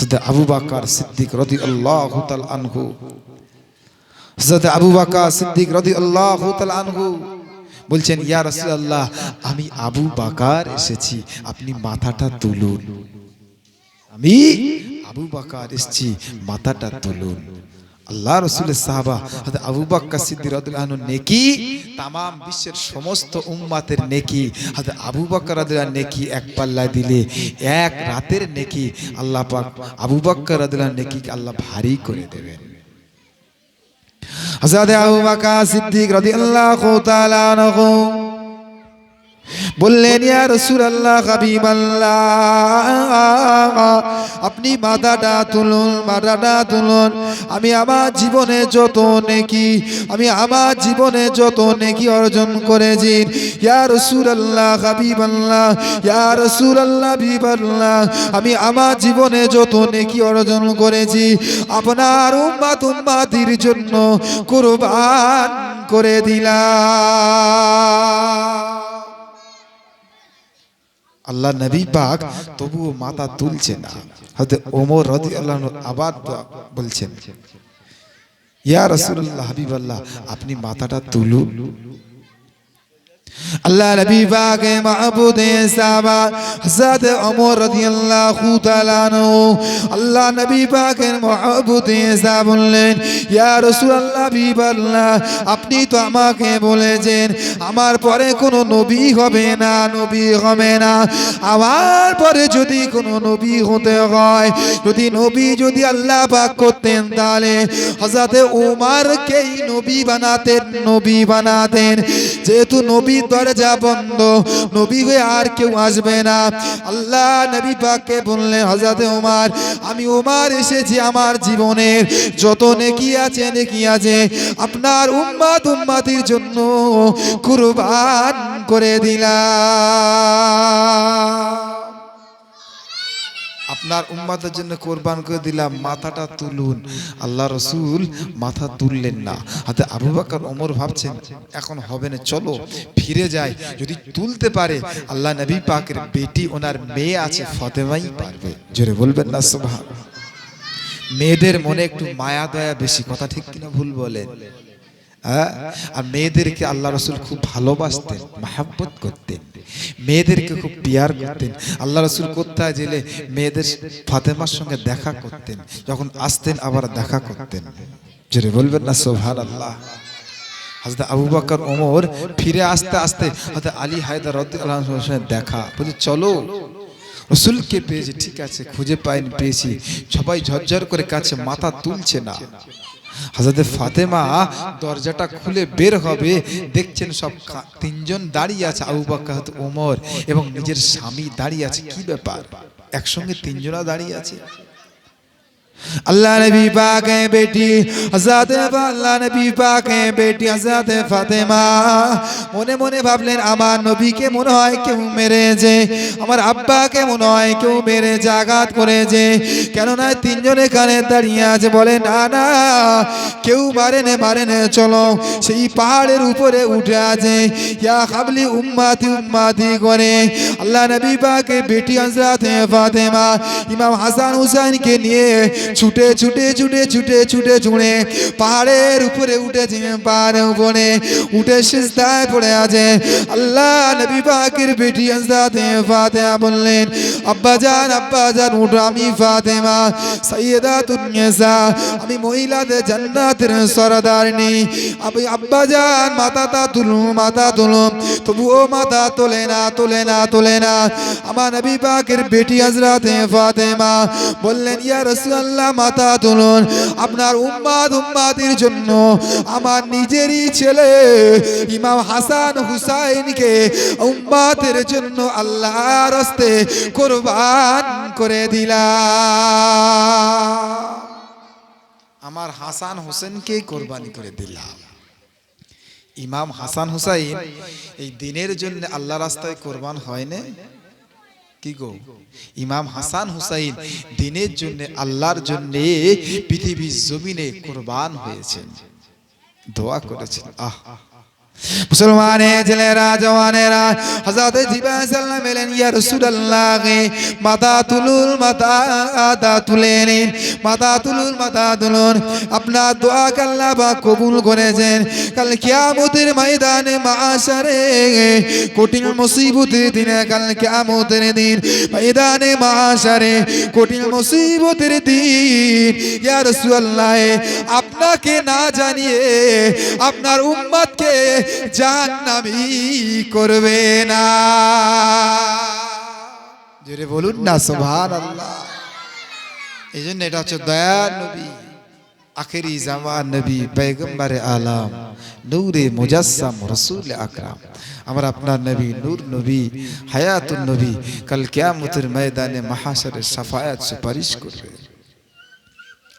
হযরত আবু বাকার সিদ্দিক রাদিয়াল্লাহু তাআলা আনহু, হযরত আবু বকর সিদ্দিক রাদিয়াল্লাহু তাআলা আনহু বলছেন, ইয়া রাসূলুল্লাহ, আমি আবু বাকার এসেছি, আপনি মাথাটা তুলুন। আমি আবু বাকার এসেছি, মাথাটা তুলুন। আল্লাহ রসুলের সাহাবা আবু রাদিয়াল্লাহু আনহু নেকি তাম বিশ্বের সমস্ত উম্মাতের নেকি, হযরত আবু বকর রাদিয়াল্লাহু নেকি এক পাল্লায় দিলে, এক রাতের নেকি আল্লাহ পাক আবু বকর রাদিয়াল্লাহু নেকি আল্লাহ ভারী করে দেবেন। হযরত আবু বকর সিদ্দিক রাদিয়াল্লাহু তাআলা আনহু বললেন, ইয়া রাসূলুল্লাহ, হাবিবাল্লাহ, আপনি মাথাটা তুলুন মাথাটা তুলুন। আমি আমার জীবনে যত নেকি, আমি আমার জীবনে যত নেকি অর্জন করেছি। ইয়া রাসূলুল্লাহ, হাবিবাল্লাহ, ইয়া রাসূলুল্লাহ, হাবিবাল্লাহ, আমি আমার জীবনে যত নেকি অর্জন করেছি। আপনার উম্মাত উম্মাতির জন্য কুরবান করে দিলাম। আল্লাহ নবী পাক তবুও মাথা তুলছে না। হতে ওমর রদি আল্লাহ আবার বলছেন, ইয়া হাবিব আল্লাহ আপনি মাথাটা তুলুন। আল্লাহ নবী পাক মাহবুদ সাহাবা হযরত ওমর রাদিয়াল্লাহু তাআলা আনহু। আল্লাহ নবী পাকের মাহবুদ সাহাবা বললেন, ইয়া রাসূলুল্লাহ, হাবিবাল্লাহ, আপনি তো আমাকে বলেছেন, আমার পরে কোনো নবী হবে না, নবী হবে না। আমার পরে যদি কোনো নবী হতে হয়, যদি নবী যদি আল্লাহ পাক করতেন, তাহলে হযরত ওমরকেই নবী বানাতেন নবী বানাতেন। যেহেতু নবীর দরজা বন্ধ। নবী হয়ে আর কেউ আসবে না। আল্লাহ নবী পাককে বললেন, হযরত ওমর আমি ওমর এসেছি আমার জীবনের। যত নেকি আছে নেকি আছে। আপনার উম্মাদ উম্মাতির জন্য কুরবান করে দিলাম। আপনার উম্মাদের জন্য কোরবান করে দিলাম, মাথাটা তুলুন। আল্লাহ রসুল মাথা তুললেন না। হাতে আবু বাকর, ওমর ভাবছেন, এখন হবে না, চলো ফিরে যায় যদি তুলতে পারে, আল্লাহ নবী পাকের বেটি, ওনার মেয়ে আছে, ফতেমাই পারবে। জোরে বলবেন না সুবহান মেয়েদের মনে একটু মায়া দয়া বেশি, কথা ঠিক কিনা ভুল বলেন? হ্যাঁ? আর মেয়েদেরকে আল্লাহ রসুল খুব ভালোবাসতেন, মাহাব্বত করতেন। মেয়েদেরকে খুব পিয়ার করতেন। আল্লাহ রসুল কোথায় জেলে মেয়েদের ফাতেমার সঙ্গে দেখা করতেন, যখন আসতেন আবার দেখা করতেন। জোরে বলবেন না সোভান আল্লাহ হাজরত আবু বকর ওমর ফিরে আসতে আসতে হাজরত আলী হায়দার রাদিয়াল্লাহু সঙ্গে দেখা। বলছে, চলো। রসুলকে পেয়েছি, ঠিক আছে, খুঁজে পাইনি, পেয়েছি। সবাই ঝরঝর করে কাছে মাথা তুলছে না। হাজরতে ফাতেমা দরজাটা খুলে বের হবে, দেখছেন সব তিনজন দাঁড়িয়ে আছে, আবু বকর, হযরত ওমর এবং নিজের স্বামী দাঁড়িয়ে আছে। কি ব্যাপার? একসঙ্গে তিনজনা দাঁড়িয়ে আছে? اللہ نبی پاک ہیں بیٹی حضرت اللہ نبی پاک ہیں بیٹی حضرت فاطمہ মনে মনে ভাবলেন আমার নবীকে মনে হয় কেউ মেরেছে আমার আব্বাকে মনে হয় কেউ মেরে জাগাত করেছে। কেননা তিনজন এখানে দাঁড়িয়ে আছে বলে না না কেউ মারেনে মারেনে চলো। সেই পাহাড়ের উপরে উঠে আছে। ইয়া খাবলি উম্মাতি উম্মাতি করে। আল্লাহ নবী পাকে বেটি হাজরাতে ফাতেমা। ইমাম হাসান হুসাইনকে নিয়ে ছুটে ছুটে ছুটে ছুটে ছুটে ছুঁড়ে পাহাড়ের উপরে উঠেছে পাহাড়ের উপরে উঠে সিজদায় পড়ে আছে। আল্লাহ নবী পাকের বেটি হযরত ফাতেমা বললেন, আব্বা জান আব্বা জান, উঠো, আমি ফাতেমা। সাইয়্যিদাতুন নিসা, আমি মহিলাদের জান্নাতের সরদারনি আমি আব্বা জান মাথাটা তুলুন মাথা তুলুন তবুও মাথা তোলে না তোলে না তোলে না। আমার নবী পাকের বেটি হযরত ফাতেমা বললেন, ইয়া রাসূলুল্লাহ মাথা তুলুন। আপনার উম্মাদ উম্মাদের জন্য আমার নিজেরই ছেলে ইমাম হাসান হুসাইনকে উম্মাদের জন্য আল্লাহর হস্তে কোরবান করে দিলাম। আমার হাসান হোসেনকে কোরবানি করে দিলাম। ইমাম হাসান হুসাইন, এই দিনের জন্য আল্লাহ রাস্তায় কোরবান হয় না কি গো? ইমাম হাসান হুসাইন দিনের জন্য আল্লাহর জন্য পৃথিবীর জমিনে কোরবান হয়েছেন। দোয়া করেছেন। আহ। মুসলমানে ছেলেরা জওয়ানেরা, হযরত জিব্রাইল সাল্লাম এলেন ইয়া রাসূলুল্লাহ মাথা তুলুন মাথা আদা তুলে নিন মাথা তুলুন মাথা আপনার দোয়া আল্লাহ বা কবুল করেছেন। কাল কিয়ামতের ময়দানে মাশারে কঠিন মুসিবতের দিনে, কাল কিয়ামতের দিন, ময়দানে মাশারে কঠিন মুসিবতের দিন। ইয়া রাসূলুল্লাহ, আপনাকে না জানিয়ে, আপনার উম্মতকে জাহান্নামী করবে না। জোরে বলুন না, সুবহানাল্লাহ। এই জন্য এটা হচ্ছে দয়ার নবী, আখেরি জামান নবী পেগম্বরে আলাম, নূরে রসুল আকরাম। আমার আপনার নবী, নূর নবী, হায়াতুন নবী, কাল কিয়ামতের ময়দানে মাহাশরের সাফায়াত সুপারিশ করবে।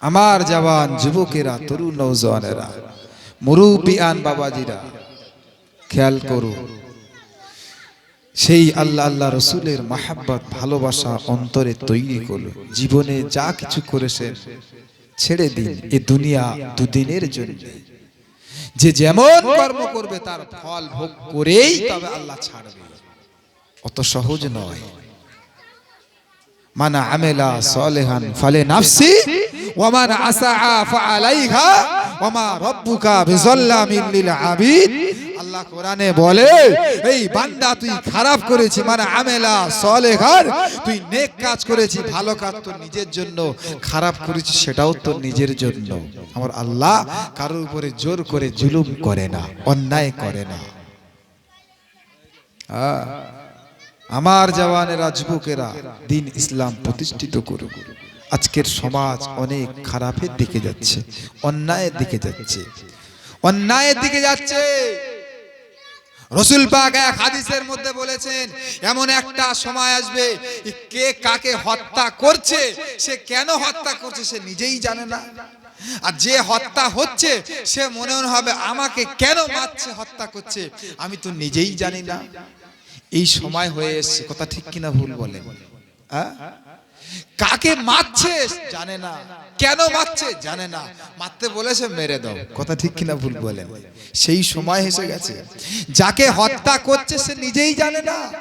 আমার জওয়ান, যুবকেরা, তরুণ নৌজওয়ানেরা মুরুবিয়ান বাবাজিরা খেয়াল করো। সেই আল্লাহ আল্লাহ রসুলের মাহাব্বত, ভালোবাসা অন্তরে তৈরি করল। জীবনে যা কিছু করেছেন ছেড়ে দিন। এ দুনিয়া দুদিনের জন্য। যে যেমন কর্ম করবে, তার ফল ভোগ করেই তবে আল্লাহ ছাড়বে। অত সহজ নয়। মানা আমেলা সলেহান ফালে নাফসি ওয়ামান আসা ফালাইহা ওয়ামা রব্বুকা বিজাল্লামিল লিল আবিদ। আল্লাহ কোরআনে বলে, এই বান্দা তুই খারাপ করেছি মানে আমেলা সলেহান তুই নেক কাজ করেছি, ভালো কাজ তোর নিজের জন্য, খারাপ করেছি সেটাও তোর নিজের জন্য। আমার আল্লাহ কারোর উপরে জোর করে জুলুম করে না, অন্যায় করে না। আমার জওয়ানেরা যুবকেরা দিন ইসলাম প্রতিষ্ঠিত করুক। আজকের সমাজ অনেক খারাপের দিকে যাচ্ছে, অন্যায়ের দিকে যাচ্ছে, অন্যায়ের দিকে যাচ্ছে। রসুল পাক এক হাদিসের মধ্যে বলেছেন, এমন একটা সময় আসবে, কে কাকে হত্যা করছে, সে কেন হত্যা করছে সে নিজেই জানে না। আর যে হত্যা হচ্ছে, সে মনে হবে, আমাকে কেন মারছে, হত্যা করছে, আমি তো নিজেই জানি না। এই সময় হয়ে এসছে, কথা ঠিক কিনা ভুল বলে কাকে মারছে জানে না। কেন মারছে জানে না। মারতে বলেছে, মেরে দাও। কথা ঠিক কিনা ভুল বলেন। সেই সময় এসে গেছে। যাকে হত্যা করছে, সে নিজেই জানে না।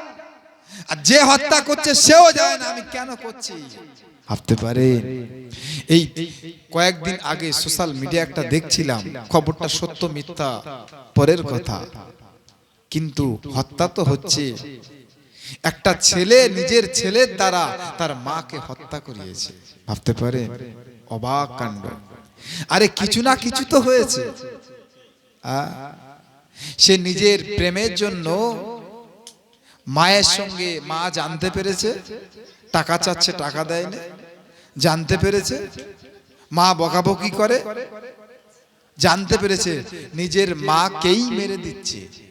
আর যে হত্যা করছে, সেও জানে না আমি কেন করছি। ভাবতে পারে। এই কয়েকদিন আগে সোশ্যাল মিডিয়া একটা দেখছিলাম। খবরটা সত্য মিথ্যা, পরের কথা। কিন্তু হত্যা তো হচ্ছে। একটা ছেলে নিজের ছেলের দ্বারা তার মাকে হত্যা করিয়েছে। ভাবতে পারে? অবাক কাণ্ড। আরে কিছু না কিছু তো হয়েছে। সে নিজের প্রেমের জন্য মায়ের সঙ্গে মা জানতে পেরেছে, টাকা চাচ্ছে, টাকা দেয়নি, জানতে পেরেছে, মা বকাবকি করে, জানতে পেরেছে নিজের মাকেই মেরে দিচ্ছে।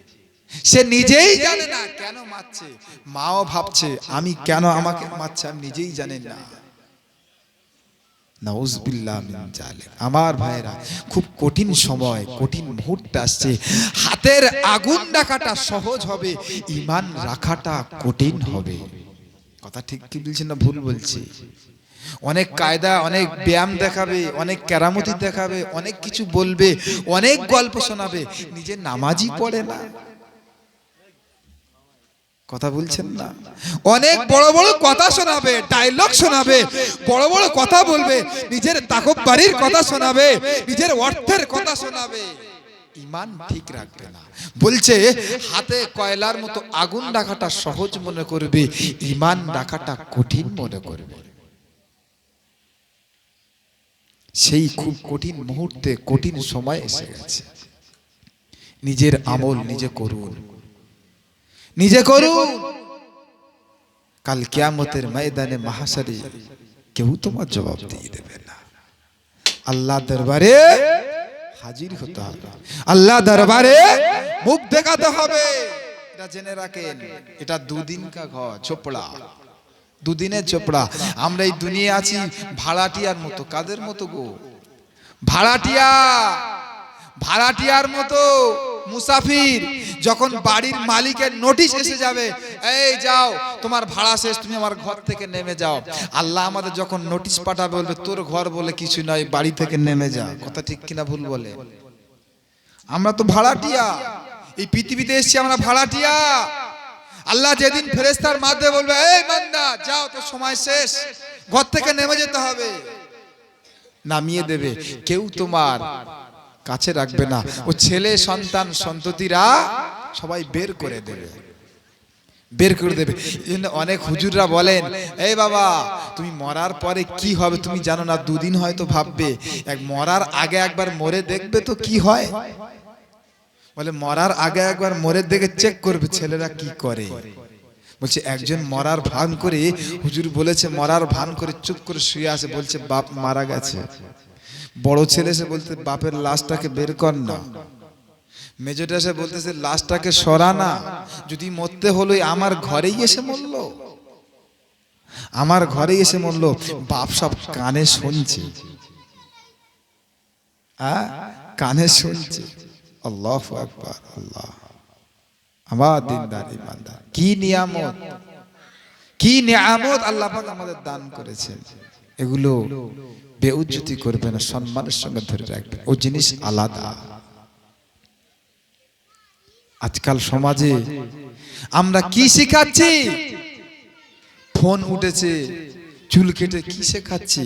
সে নিজেই জানে না কেন মারছে। মাও ভাবছে আমি কেন আমাকে মারছে? আমি নিজেই জানেন না। আমার ভাইরা খুব কঠিন সময় কঠিন মুহূর্ত আসছে। হাতের আগুন রাখাটা সহজ হবে। ইমান রাখাটা কঠিন হবে। কথা ঠিক কি বলছি না? ভুল বলছি। অনেক কায়দা অনেক ব্যায়াম দেখাবে অনেক কেরামতি দেখাবে অনেক কিছু বলবে অনেক গল্প শোনাবে। নিজে নামাজই পড়ে না। কথা বলছেন না? অনেক বড় বড় কথা শোনাবে ডায়লগ শোনাবে বড় বড় কথা বলবে নিজের তাকব বাড়ির কথা শোনাবে নিজের অর্থের কথা শোনাবে। ইমান ঠিক রাখবে না। বলছে হাতে কয়লার মতো আগুন রাখাটা সহজ মনে করবে ইমান রাখাটা কঠিন মনে করবে। সেই খুব কঠিন মুহূর্তে কঠিন সময় এসে গেছে। নিজের আমল নিজে করুন। নিজে করুন। কাল কিয়ামতের ময়দানে মহাসারে কেউ তোমার জবাব দিয়ে দেবে না। আল্লাহ দরবারে হাজির হতে হবে। আল্লাহ দরবারে মুখ দেখাতে হবে। এটা জেনে রাখেন, এটা দুদিন কা ঘর, চোপড়া। দুদিনের চোপড়া। আমরা এই দুনিয়া আছি ভাড়াটিয়ার মতো। কাদের মতো গো? ভাড়াটিয়া। ভাড়াটিয়ার মতো। মুসাফির, যখন বাড়ির মালিকের নোটিশ এসে যাবে, এই যাও, তোমার ভাড়া শেষ, তুমি আমার ঘর থেকে নেমে যাও। আল্লাহ আমাদের যখন নোটিশ পাঠাবে, বলবে, তোর ঘর বলে কিছু নয় বাড়ি থেকে নেমে যাও কথা ঠিক কিনা ভুল বলে? আমরা তো ভাড়াটিয়া। এই পৃথিবীতে এসেছি আমরা ভাড়াটিয়া। আল্লাহ যেদিন ফেরেস্তার মাধ্যমে বলবে, এই বান্দা, যাও তো সময় শেষ, ঘর থেকে নেমে যেতে হবে। নামিয়ে দেবে। কেউ তোমার কাছে রাখবে না। ও ছেলে সন্তান সন্ততিরা সবাই বের করে দেবে। বের করে দেবে। অনেক হুজুররা বলেন এই বাবা তুমি মরার পরে কি হবে? তুমি জানো না দুদিন হয়তো ভাববে এক মরার আগে একবার মরে দেখবে তো কি হয়? বলে মরার আগে একবার মরে দেখে চেক করবে ছেলেরা কি করে? বলছে একজন মরার ভান করে হুজুর বলেছে মরার ভান করে চুপ করে শুয়ে আছে। বলছে বাপ মারা গেছে। বড় ছেলে এসে বলতে, বাপের লাশটাকে বের কর না। মেজরটা এসে বলতেছে, লাশটাকে সরা না। যদি মরতে হলো আমার ঘরেই এসে মরলো। আমার ঘরে এসে মরলো। বাপ সব কানে শুনছে। হ্যাঁ? কানে শুনছে। আল্লাহ আল্লাহ। আমার দিনদার, ইমানদার। কি নিয়ামত? কি নিয়ামত? আল্লাহ আমাদের দান করেছেন। এগুলো বেউজ্জতি করবে না, সম্মানের সঙ্গে ধরে রাখবে। ও জিনিস আলাদা। আজকাল সমাজে আমরা কি শেখাচ্ছি? ফোন উঠেছে, চুল কেটে কি শেখাচ্ছি?